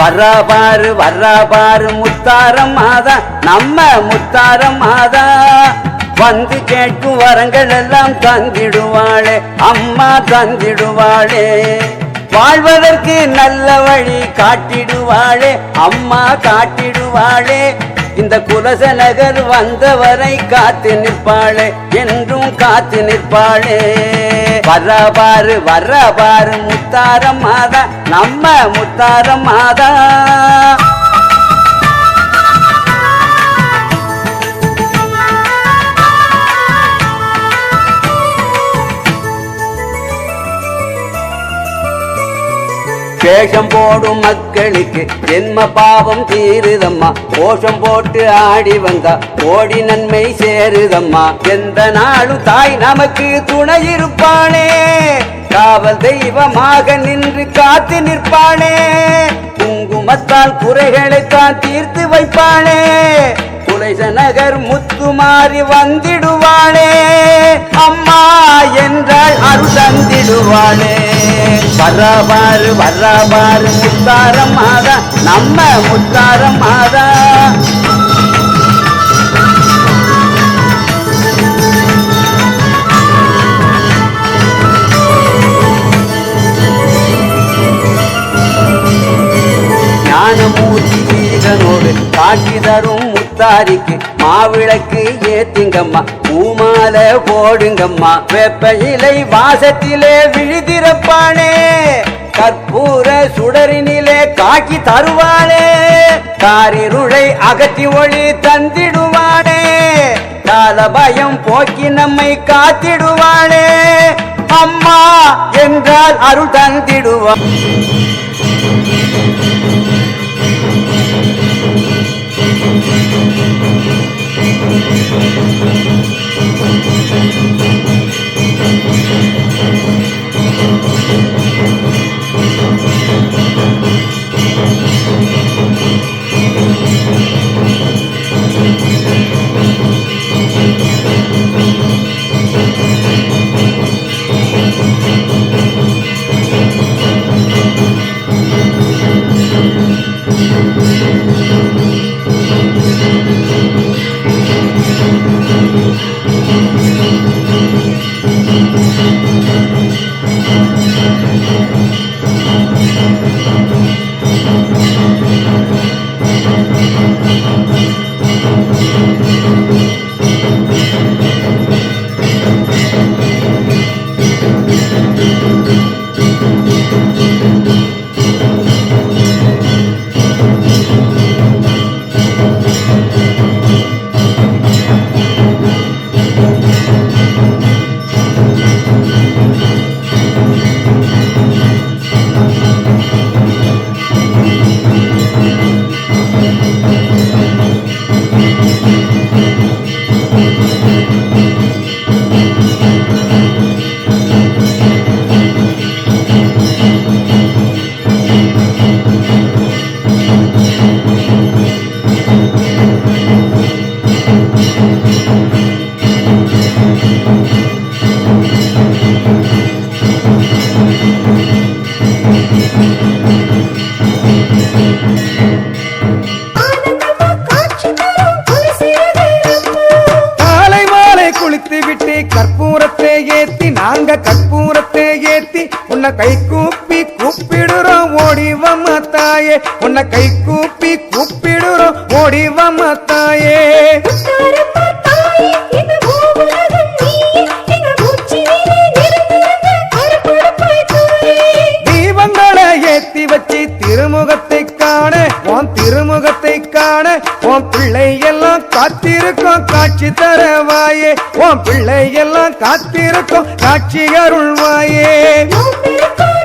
வர்றா பாரு முத்தாரம் மாதா நம்ம முத்தாரம் மாதா. வந்து கேட்கும் வரங்கள் எல்லாம் தந்திடுவாளே அம்மா தந்திடுவாளே. வாழ்வதற்கு நல்ல வழி காட்டிடுவாளே அம்மா காட்டிடுவாளே. இந்த குலச நகர் வந்தவரை காத்து நிற்பாளே என்றும் காத்து நிற்பாளே. வர்ற பாரு வர்ற பாரு முத்தாரம் மாதா நம்ம முத்தாரம் மாதா வேஷம் போடும் மக்களுக்கு ஜென்ம பாவம் தீருதம்மா. கோஷம் போட்டு ஆடி வந்தா ஓடி நன்மை சேருதம்மா. எந்த நாளும் தாய் நமக்கு துணை இருப்பாளே. காவல் தெய்வமாக நின்று காத்து நிற்பானே குங்குமத்தால் குறைகளை தான் தீர்த்து வைப்பானே குலைச நகர் முத்துமாறி வந்திடுவாளே. அம்மா என்றால் அருள் தந்திடுவாளே. வர்றாபாரு வர்றாபாரு முத்தாரம் மாதா நம்ம முத்தாரம் மாதா. ஞானமூர்த்தி வீரனோடு காட்டி தரும் முத்தாரிக்கு மாவிளக்கு ஏத்துங்கம்மா பூமால போடுங்கம்மா. வெப்ப இலை வாசத்திலே விழுதிரப்பானே கற்பூர சுடரினிலே காக்கி தருவானே காரிருளை அகத்தி ஒளி தந்திடுவானே கால பயம் போக்கி நம்மை காத்திடுவானே. அம்மா என்றால் அருள் தந்திடுவான். Thank you. கற்பூரத்தை ஏத்தி உன்னை கை கூப்பி கூப்பிடுறோம். ஓடிவம்ம தாயே. உன்னை கை கூப்பி கூப்பிடுறோம். ஓடிவம்ம தாயே. காத்திருக்கும் காட்சி தரவாயே. உன் பிள்ளை எல்லாம் காத்திருக்கும் காட்சி அருள்வாயே. நோம்பிருக்கோம்,